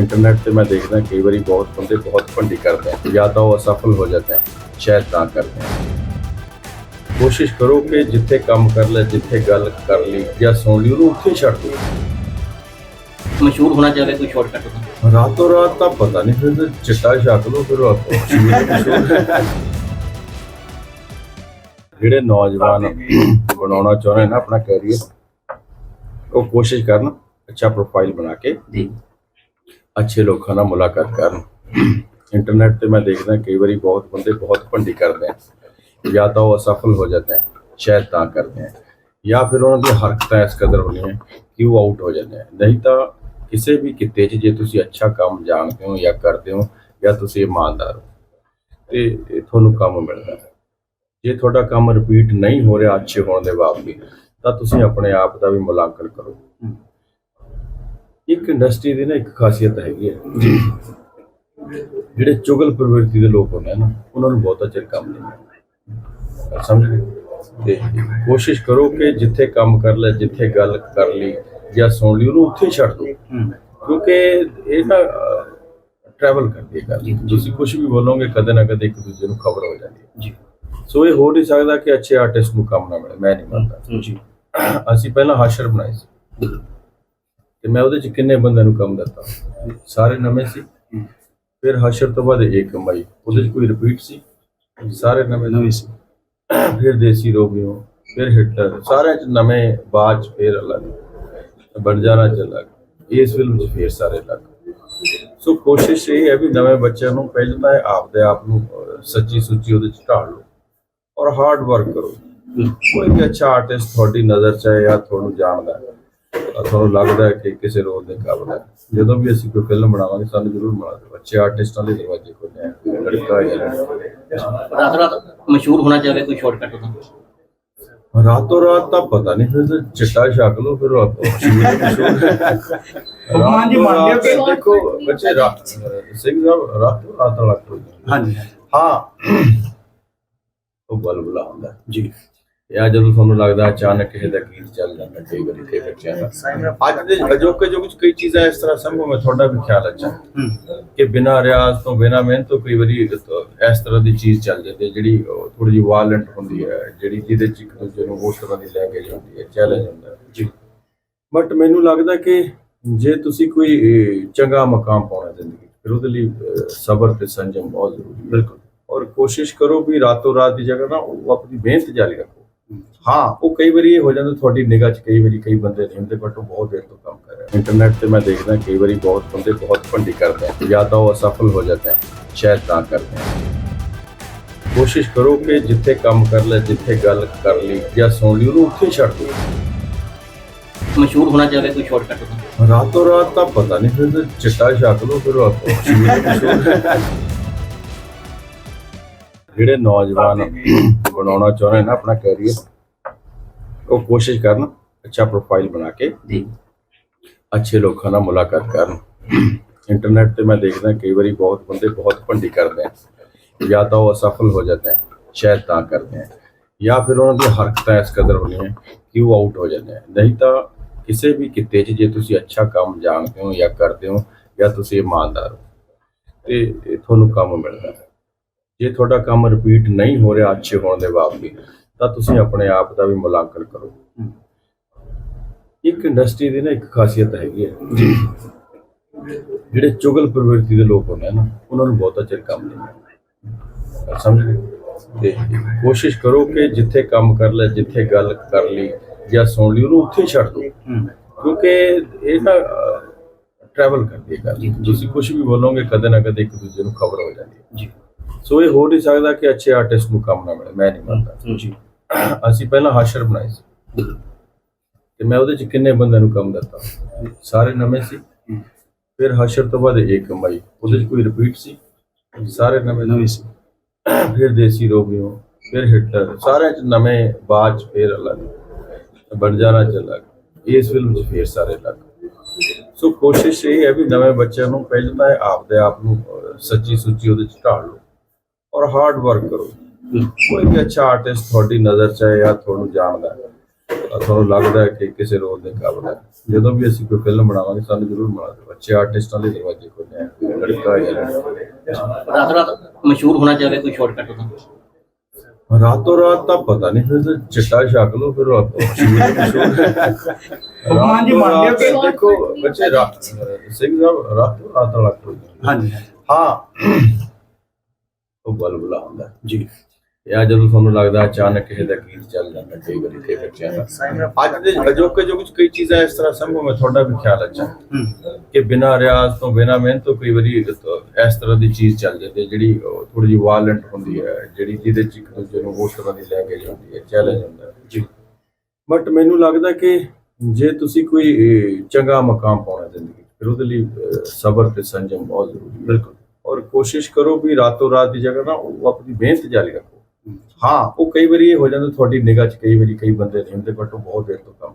Internet ਤੇ ਮੈਂ ਦੇਖਦਾ ਕਈ ਵਾਰੀ ਬਹੁਤ ਬੰਦੇ ਬਹੁਤ ਭੰਡੀ ਕਰਦੇ ਆ ਜਾਂ ਤਾਂ ਉਹ ਅਸਫਲ ਹੋ ਜਾਂਦੇ ਆ ਸ਼ਾਇਦ ਤਾਂ ਕਰਦੇ ਆ ਕੋਸ਼ਿਸ਼ ਕਰੋ ਕਿ ਜਿੱਥੇ ਕੰਮ ਕਰ ਲੈ ਜਿੱਥੇ ਗੱਲ ਕਰ ਲਈ ਜਾਂ ਸੁਣ ਲਈ ਉਹਨੂੰ ਉੱਥੇ ਹੀ ਛੱਡ ਦਿਓ ਮਸ਼ਹੂਰ ਹੋਣਾ ਚਾਹਵੇ ਕੋਈ ਸ਼ਾਰਟਕਟ ਹੁੰਦਾ ਰਾਤੋਂ ਰਾਤ ਤਾਂ ਪਤਾ ਨਹੀਂ ਫਿਰ ਤਾਂ ਚਿੱਟਾ ਛੱਕ ਲਓ ਫਿਰ ਉਹ ਆਪੋ ਮਸ਼ਹੂਰ ਹੀ ਮਸ਼ਹੂਰ ਹੈ। ਜਿਹੜੇ ਨੌਜਵਾਨ ਬਣਾਉਣਾ ਚਾਹੁੰਦੇ ਨੇ ਨਾ ਆਪਣਾ ਕੈਰੀਅਰ ਉਹ ਕੋਸ਼ਿਸ਼ ਕਰਨ ਅੱਛਾ ਪ੍ਰੋਫਾਈਲ ਬਣਾ ਕੇ ਜੀ ਅੱਛੇ ਲੋਕਾਂ ਨਾਲ ਮੁਲਾਕਾਤ ਕਰਨ। ਇੰਟਰਨੈਟ ਤੇ ਮੈਂ ਦੇਖਦਾ ਕਈ ਵਾਰੀ ਬਹੁਤ ਬੰਦੇ ਬਹੁਤ ਭੰਡੀ ਕਰਦੇ ਆ। ਜਾਂ ਤਾਂ ਉਹ ਅਸਫਲ ਹੋ ਜਾਂਦੇ ਆ, ਸ਼ਾਇਦ ਤਾਂ ਕਰਦੇ ਆ। ਜਾਂ ਫਿਰ ਉਹਨਾਂ ਦੀ ਹਰਕਤਾਂ ਇਸ ਕਦਰ ਹੁੰਦੀਆਂ ਕਿ ਉਹ ਆਊਟ ਹੋ ਜਾਂਦੇ ਆ। ਨਹੀਂ ਤਾਂ ਕਿਸੇ ਵੀ ਕਿੱਤੇ 'ਚ ਜੇ ਤੁਸੀਂ ਅੱਛਾ ਕੰਮ ਜਾਣਦੇ ਹੋ ਜਾਂ ਕਰਦੇ ਹੋ ਜਾਂ ਤੁਸੀਂ ਇਮਾਨਦਾਰ ਹੋ, ਤੇ ਇਹ ਤੁਹਾਨੂੰ ਕੰਮ ਮਿਲਦਾ। ਜੇ ਤੁਹਾਡਾ ਕੰਮ ਰਿਪੀਟ ਨਹੀਂ ਹੋ ਰਿਹਾ ਅੱਛੇ ਹੋਣ ਦੇ ਬਾਵਜੂਦ, ਤਾਂ ਤੁਸੀਂ ਆਪਣੇ ਆਪ ਦਾ ਵੀ ਮੁਲਾਂਕਣ ਕਰੋ। ਇੱਕ ਇੰਡਸਟਰੀ ਦੀ ਨਾ ਇੱਕ ਖਾਸੀਅਤ ਹੈਗੀ ਹੈ। ਜਿਹੜੇ ਚੁਗਲ ਪ੍ਰਵਿਰਤੀ ਦੇ ਲੋਕ ਹੁੰਦੇ ਨਾ ਉਹਨਾਂ ਨੂੰ ਬਹੁਤਾ ਚਿਰ ਕੰਮ ਨਹੀਂ ਮਿਲਦਾ। ਸਮਝ ਗਏ? ਤੇ ਕੋਸ਼ਿਸ਼ ਕਰੋ ਕਿ ਜਿੱਥੇ ਕੰਮ ਕਰ ਲੈ ਜਿੱਥੇ ਗੱਲ ਕਰ ਲਈ ਜਾਂ ਸੁਣ ਲਈ ਉਹਨੂੰ ਉੱਥੇ ਛੱਡ ਦਿਓ। ਕਿਉਂਕਿ ਇਹ ਨਾ ਟਰੈਵਲ ਕਰਦੀ ਹੈ ਗੱਲ। ਤੁਸੀਂ ਕੁਝ ਵੀ ਬੋਲੋਗੇ ਕਦੇ ਨਾ ਕਦੇ ਇੱਕ ਦੂਜੇ ਨੂੰ ਖਬਰ ਹੋ ਜਾਂਦੀ ਹੈ। ਜੀ। ਸੋ ਇਹ ਹੋ ਨਹੀਂ ਸਕਦਾ ਕਿ ਅੱਛੇ ਆਰਟਿਸਟ ਨੂੰ ਕੰਮ ਨਾ ਮਿਲੇ। ਮੈਂ ਨਹੀਂ ਮੰਨਦਾ। ਜੀ। ਅਸੀਂ ਪਹਿਲਾਂ ਹਾਸ਼ਰ ਬਣਾਈ ਸੀ। ਤੇ ਮੈਂ ਉਹਦੇ ਚ ਕਿੰਨੇ ਬੰਦਿਆਂ ਨੂੰ ਕੰਮ ਦਿੱਤਾ? ਸਾਰੇ ਨਵੇਂ ਸੀ। ਫਿਰ ਹਾਸ਼ਰ ਤੋਂ ਬਾਅਦ ਇੱਕ ਕਮਾਈ ਉਹਦੇ ਚ ਕੋਈ ਰਿਪੀਟ ਸੀ? ਸਾਰੇ ਨਵੇਂ ਨਵੇਂ ਸੀ। ਫਿਰ ਦੇਸੀ ਰੋਗਿਓ ਫਿਰ ਹਿਟਲਰ ਸਾਰਿਆਂ ਚ ਨਵੇਂ ਬਾਅਦ ਚ ਫਿਰ ਅਲੱਗ। ਬਣ ਜਾਣਾ ਚ ਅਲੱਗ। ਇਸ ਫਿਲਮ ਚ ਫਿਰ ਸਾਰੇ ਅਲੱਗ। ਸੋ ਕੋਸ਼ਿਸ਼ ਇਹ ਹੈ ਵੀ ਨਵੇਂ ਬੱਚਿਆਂ ਨੂੰ ਪਹਿਲਾਂ ਤਾਂ ਇਹ ਆਪਦੇ ਆਪ ਨੂੰ ਸੱਚੀ ਸੁੱਚੀ ਉਹਦੇ ਚ ਢਾਲ ਲਓ। ਔਰ ਹਾਰਡ ਵਰਕ ਕਰੋ। ਕੋਈ ਵੀ ਅੱਛਾ ਆਰਟਿਸਟ ਤੁਹਾਡੀ ਨਜ਼ਰ ਚ ਹੈ ਜਾਂ ਤੁਹਾਨੂੰ ਜਾਣਦਾ ਹੈ ਤੁਹਾਨੂੰ ਲੱਗਦਾ ਹੈ ਕਿ ਕਿਸੇ ਰੋਲ ਦੇ ਕਾਬਲ ਹੈ? ਜਦੋਂ ਵੀ ਅਸੀਂ ਕੋਈ ਫਿਲਮ ਬਣਾਵਾਂਗੇ ਸਾਨੂੰ ਜ਼ਰੂਰ ਬਣਾ ਦਿਓ। ਅੱਛੇ ਆਰਟਿਸਟਾਂ ਦੇ ਦਰਵਾਜ਼ੇ ਖੋਲ੍ਹੇ ਹੈ ਲੜਕਾ ਲੜਕੀ। ਰਾਤ ਰਾਤ ਮਸ਼ਹੂਰ ਹੋਣਾ ਚਾਹਵੇ ਕੋਈ ਸ਼ਾਰਟਕਟ ਹੁੰਦਾ ਰਾਤੋਂ ਰਾਤ ਤਾਂ ਪਤਾ ਨਹੀਂ ਫਿਰ ਚਿੱਟਾ ਛਕ ਲਓ ਫਿਰ ਉਹ ਆਪੋ ਹੀ ਹੈ। ਭਗਵਾਨ ਜੀ ਹੋ ਰਾਤੋਂ ਕਿ- ਦੇਖੋ ਬੱਚੇ ਰਾਤ ਸਿੰਘ ਸਾਹਿਬ ਰਾਤੋਂ ਰਾਤ ਵਾਲਾ ਕੋਈ। ਹਾਂਜੀ। ਹਾਂ। ਉਹ ਬਲਬਲਾ ਹੁੰਦਾ। ਜੀ। ਜਾਂ ਜਦੋਂ ਤੁਹਾਨੂੰ ਲੱਗਦਾ ਅਚਾਨਕ ਕਿਸੇ ਦਾ ਗੀਤ ਚੱਲ ਜਾਂਦਾ ਕਈ ਵਾਰੀ ਕਈ ਬੱਚਿਆਂ ਦਾ। ਅੱਜ ਦੇ ਅਜੋਕੇ ਯੁੱਗ ਵਿੱਚ ਕਈ ਚੀਜ਼ਾਂ ਇਸ ਤਰ੍ਹਾਂ ਸੰਭਵ ਮੈਂ ਤੁਹਾਡਾ ਵੀ ਖਿਆਲ ਅੱਛਾ ਹੂੰ। ਕਿ ਬਿਨਾਂ ਰਿਆਜ਼ ਤੋਂ ਬਿਨਾਂ ਮਿਹਨਤ ਤੋਂ ਕਈ ਵਾਰੀ ਇਸ ਤਰ੍ਹਾਂ ਦੀ ਚੀਜ਼ ਚੱਲ ਜਾਂਦੀ ਹੈ ਜਿਹੜੀ ਥੋੜੀ ਜਿਹੀ ਵਾਇਲੈਂਟ ਹੁੰਦੀ ਹੈ ਜਿਹੜੀ ਜਿਹਦੇ ਚ ਇੱਕ ਦੂਜੇ ਨੂੰ ਉਸ ਤਰ੍ਹਾਂ ਦੀ ਲੈਂਗੁਏਜ ਹੁੰਦੀ ਹੈ ਚੈਲੰਜ ਹੁੰਦਾ ਹੈ। ਜੀ। ਬਟ ਮੈਨੂੰ ਲੱਗਦਾ ਕਿ ਜੇ ਤੁਸੀਂ ਕੋਈ ਚੰਗਾ ਮਕਾਮ ਪਾਉਣਾ ਜ਼ਿੰਦਗੀ ਫਿਰ ਉਹਦੇ ਲਈ ਸਬਰ ਤੇ ਸੰਜਮ ਬਹੁਤ ਜ਼ਰੂਰੀ ਹੈ। ਬਿਲਕੁਲ। ਔਰ ਕੋਸ਼ਿਸ਼ ਕਰੋ ਵੀ ਰਾਤੋਂ ਰਾਤ ਦੀ ਜਗ੍ਹਾ ਨਾ ਉਹ ਆਪਣੀ ਮਿਹਨਤ ਜਾਰੀ ਰੱਖੋ। ਹਾਂ ਉਹ ਕਈ ਵਾਰੀ ਇਹ ਹੋ ਜਾਂਦਾ ਤੁਹਾਡੀ ਨਿਗਾਹ 'ਚ ਕਈ ਵਾਰੀ ਕਈ ਬੰਦੇ ਨਹੀਂ ਹੁੰਦੇ ਬਟ ਉਹ ਬਹੁਤ ਦੇਰ ਤੋਂ ਕੰਮ ਕਰ ਰਹੇ ਇੰਟਰਨੈਟ ਤੇ ਮੈਂ ਦੇਖਦਾ ਕਈ ਵਾਰੀ ਬਹੁਤ ਬੰਦੇ ਬਹੁਤ ਭੰਡੀ ਕਰਦੇ ਆ ਜਾਂ ਤਾਂ ਉਹ ਅਸਫਲ ਹੋ ਜਾਂਦੇ ਆ ਸ਼ਾਇਦ ਤਾਂ ਕਰਦੇ ਆ ਕੋਸ਼ਿਸ਼ ਕਰੋ ਕਿ ਜਿੱਥੇ ਕੰਮ ਕਰ ਲੈ ਜਿੱਥੇ ਗੱਲ ਕਰ ਲਈ ਜਾਂ ਸੁਣ ਲਈ ਉਹਨੂੰ ਉੱਥੇ ਛੱਡ ਦਿਓ। ਮਸ਼ਹੂਰ ਹੋਣਾ ਚਾਹਵੇ ਕੋਈ ਸ਼ਾਰਟਕਟ ਰਾਤੋਂ ਰਾਤ ਤਾਂ ਪਤਾ ਨਹੀਂ ਫਿਰ ਚਿੱਟਾ ਛਕ ਲਓ ਫਿਰ ਆਪੋ। ਜਿਹੜੇ ਨੌਜਵਾਨ ਬਣਾਉਣਾ ਚਾਹੁੰਦੇ ਨੇ ਨਾ ਆਪਣਾ ਕੈਰੀਅਰ ਉਹ ਕੋਸ਼ਿਸ਼ ਕਰਨ ਅੱਛਾ ਪ੍ਰੋਫਾਈਲ ਬਣਾ ਕੇ। ਜੀ। ਅੱਛੇ ਲੋਕਾਂ ਨਾਲ ਮੁਲਾਕਾਤ ਕਰਨ। ਇੰਟਰਨੈਟ ਤੇ ਮੈਂ ਦੇਖਦਾ ਕਈ ਵਾਰੀ ਬਹੁਤ ਬੰਦੇ ਬਹੁਤ ਭੰਡੀ ਕਰਦੇ ਆ। ਜਾਂ ਤਾਂ ਉਹ ਅਸਫਲ ਹੋ ਜਾਂਦੇ ਆ ਸ਼ਾਇਦ ਤਾਂ ਕਰਦੇ ਆ। ਜਾਂ ਫਿਰ ਉਹਨਾਂ ਦੀ ਹਰਕਤਾਂ ਇਸ ਕਦਰ ਹੁੰਦੀਆਂ ਕਿ ਉਹ ਆਊਟ ਹੋ ਜਾਂਦੇ ਆ। ਨਹੀਂ ਤਾਂ ਕਿਸੇ ਵੀ ਕਿੱਤੇ 'ਚ ਜੇ ਤੁਸੀਂ ਅੱਛਾ ਕੰਮ ਜਾਣਦੇ ਹੋ ਜਾਂ ਕਰਦੇ ਹੋ ਜਾਂ ਤੁਸੀਂ ਇਮਾਨਦਾਰ ਹੋ ਤੇ ਇਹ ਤੁਹਾਨੂੰ ਕੰਮ ਮਿਲਦਾ। ਜੇ ਤੁਹਾਡਾ ਕੰਮ ਰਿਪੀਟ ਨਹੀਂ ਹੋ ਰਿਹਾ ਅੱਛੇ ਹੋਣ ਦੇ ਬਾਵਜੂਦ ਤਾਂ ਤੁਸੀਂ ਆਪਣੇ ਆਪ ਦਾ ਵੀ ਮੁਲਾਂਕਣ ਕਰੋ। ਇੱਕ ਇੰਡਸਟਰੀ ਦੀ ਨਾ ਇੱਕ ਖਾਸੀਅਤ ਹੈਗੀ ਹੈ। ਜਿਹੜੇ ਚੁਗਲ ਪ੍ਰਵਿਰਤੀ ਦੇ ਲੋਕ ਹੁੰਦੇ ਨਾ ਉਹਨਾਂ ਨੂੰ ਬਹੁਤਾ ਚਿਰ ਕੰਮ ਨਹੀਂ ਮਿਲਦਾ। ਸਮਝ ਗਏ? ਤੇ ਕੋਸ਼ਿਸ਼ ਕਰੋ ਕਿ ਜਿੱਥੇ ਕੰਮ ਕਰ ਲੈ ਜਿੱਥੇ ਗੱਲ ਕਰ ਲਈ ਜਾਂ ਸੁਣ ਲਈ ਉਹਨੂੰ ਉੱਥੇ ਛੱਡ ਦਿਓ। ਕਿਉਂਕਿ ਇਹ ਨਾ ਟਰੈਵਲ ਕਰਦੀ ਹੈ ਗੱਲ। ਤੁਸੀਂ ਕੁਝ ਵੀ ਬੋਲੋਗੇ ਕਦੇ ਨਾ ਕਦੇ ਇੱਕ ਦੂਜੇ ਨੂੰ ਖਬਰ ਹੋ ਜਾਂਦੀ ਹੈ। ਜੀ। ਸੋ ਇਹ ਹੋ ਨਹੀਂ ਸਕਦਾ ਕਿ ਅੱਛੇ ਆਰਟਿਸਟ ਨੂੰ ਕੰਮ ਨਾ ਮਿਲੇ। ਮੈਂ ਨਹੀਂ ਮੰਨਦਾ। ਜੀ। ਅਸੀਂ ਪਹਿਲਾਂ ਹਾਸ਼ਰ ਬਣਾਈ ਸੀ। ਤੇ ਮੈਂ ਉਹਦੇ ਚ ਕਿੰਨੇ ਬੰਦਿਆਂ ਨੂੰ ਕੰਮ ਦਿੱਤਾ? ਸਾਰੇ ਨਵੇਂ ਸੀ। ਫਿਰ ਹਾਸ਼ਰ ਤੋਂ ਬਾਅਦ ਇੱਕ ਕਮਾਈ। ਉਹਦੇ ਚ ਕੋਈ ਰਿਪੀਟ ਸੀ? ਸਾਰੇ ਨਵੇਂ ਨਵੇਂ ਸੀ। ਫਿਰ ਦੇਸੀ ਰੋਗਿਓ ਫਿਰ ਹਿਟਲਰ ਸਾਰਿਆਂ ਚ ਨਵੇਂ ਬਾਅਦ ਚ ਫਿਰ ਅਲੱਗ। ਬਣ ਜਾਣਾ ਚ ਅਲੱਗ। ਇਸ ਫਿਲਮ ਚ ਫਿਰ ਸਾਰੇ ਅਲੱਗ। ਸੋ ਕੋਸ਼ਿਸ਼ ਇਹ ਹੈ ਵੀ ਨਵੇਂ ਬੱਚਿਆਂ ਨੂੰ ਪਹਿਲਾਂ ਤਾਂ ਇਹ ਆਪਦੇ ਆਪ ਨੂੰ ਸੱਚੀ ਸੁੱਚੀ ਉਹਦੇ ਚ ਢਾਲ ਲਓ। ਔਰ ਹਾਰਡ ਵਰਕ ਕਰੋ। ਕੋਈ ਵੀ ਅੱਛਾ ਆਰਟਿਸਟ ਤੁਹਾਡੀ ਨਜ਼ਰ ਚ ਹੈ ਜਾਂ ਤੁਹਾਨੂੰ ਜਾਣਦਾ ਹੈ ਤਾਂ ਤੁਹਾਨੂੰ ਲੱਗਦਾ ਹੈ ਕਿ ਕਿਸੇ ਰੋਲ ਦੇ ਕਾਬਲ ਹੈ। ਜਦੋਂ ਵੀ ਅਸੀਂ ਕੋਈ ਫਿਲਮ ਬਣਾਵਾਂਗੇ ਸਾਨੂੰ ਜ਼ਰੂਰ ਬਣਾ ਦਿਓ। ਅੱਛੇ ਆਰਟਿਸਟਾਂ ਦੇ ਦਰਵਾਜ਼ੇ ਖੋਲ੍ਹੇ ਲੜਕਾ ਜਾਂ ਲੜਕੀ। ਰਾਤੋਂ ਰਾਤ ਮਸ਼ਹੂਰ ਹੋਣਾ ਚਾਹਵੇ ਕੋਈ ਸ਼ਾਰਟਕਟ ਉਹਦਾ ਰਾਤੋਂ ਰਾਤ ਤਾਂ ਪਤਾ ਨਹੀਂ ਫਿਰ ਤਾਂ ਚਿੱਟਾ ਛਕ ਲਓ ਫਿਰ ਆਪ ਭਗਵਾਨ ਜੀ ਕਿ- ਰਾਤ ਦੇਖੋ ਬੱਚੇ ਰਾਤ ਸਿੰਘ ਸਾਹਿਬ ਰਾਤੋਂ ਰਾਤ ਵਾਲਾ ਕੋਈ ਨਹੀਂ। ਹਾਂਜੀ। ਹਾਂ। ਉਹ ਬਲਬਲਾ ਹੁੰਦਾ। ਜੀ। ਜਾਂ ਜਦੋਂ ਤੁਹਾਨੂੰ ਲੱਗਦਾ ਅਚਾਨਕ ਕਿਸੇ ਦਾ ਗੀਤ ਚੱਲ ਜਾਂਦਾ ਕਈ ਵਾਰੀ ਕਈ ਬੱਚਿਆਂ ਦਾ। ਅੱਜ ਦੇ ਅਜੋਕੇ ਜੋ ਕੁਝ ਕਈ ਚੀਜ਼ਾਂ ਇਸ ਤਰ੍ਹਾਂ ਸੰਭਵ ਹੈ ਤੁਹਾਡਾ ਵੀ ਖਿਆਲ ਅੱਛਾ ਕਿ ਬਿਨਾਂ ਰਿਆਜ਼ ਤੋਂ ਬਿਨਾਂ ਮਿਹਨਤ ਤੋਂ ਕਈ ਵਾਰੀ ਇਸ ਤਰ੍ਹਾਂ ਦੀ ਚੀਜ਼ ਚੱਲ ਜਾਂਦੀ ਹੈ ਜਿਹੜੀ ਥੋੜੀ ਜਿਹੀ ਵਾਇਲੈਂਟ ਹੁੰਦੀ ਹੈ ਜਿਹੜੀ ਜਿਹਦੇ ਚ ਇੱਕ ਦੂਜੇ ਨੂੰ ਉਸ ਤਰ੍ਹਾਂ ਦੀ ਲੈਂਗੁਏਜ ਹੁੰਦੀ ਹੈ ਚੈਲੰਜ ਹੁੰਦਾ ਜੀ। ਬਟ ਮੈਨੂੰ ਲੱਗਦਾ ਕਿ ਜੇ ਤੁਸੀਂ ਕੋਈ ਚੰਗਾ ਮਕਾਮ ਪਾਉਣਾ ਜ਼ਿੰਦਗੀ ਫਿਰ ਉਹਦੇ ਲਈ ਸਬਰ ਤੇ ਸੰਜਮ ਬਹੁਤ ਜ਼ਰੂਰੀ ਹੈ। ਬਿਲਕੁਲ। ਔਰ ਕੋਸ਼ਿਸ਼ ਕਰੋ ਵੀ ਰਾਤੋਂ ਰਾਤ ਦੀ ਜਗ੍ਹਾ ਨਾ ਉਹ ਆਪਣੀ ਮਿਹਨਤ ਜਾਰੀ ਰੱਖੋ। ਹਾਂ, ਉਹ ਕਈ ਵਾਰੀ ਇਹ ਹੋ ਜਾਂਦਾ, ਤੁਹਾਡੀ ਨਿਗਾਹ 'ਚ ਕਈ ਵਾਰੀ ਕਈ ਬੰਦੇ ਨਹੀਂ ਹੁੰਦੇ, ਬਟ ਉਹ ਬਹੁਤ ਦੇਰ ਤੋਂ ਕੰਮ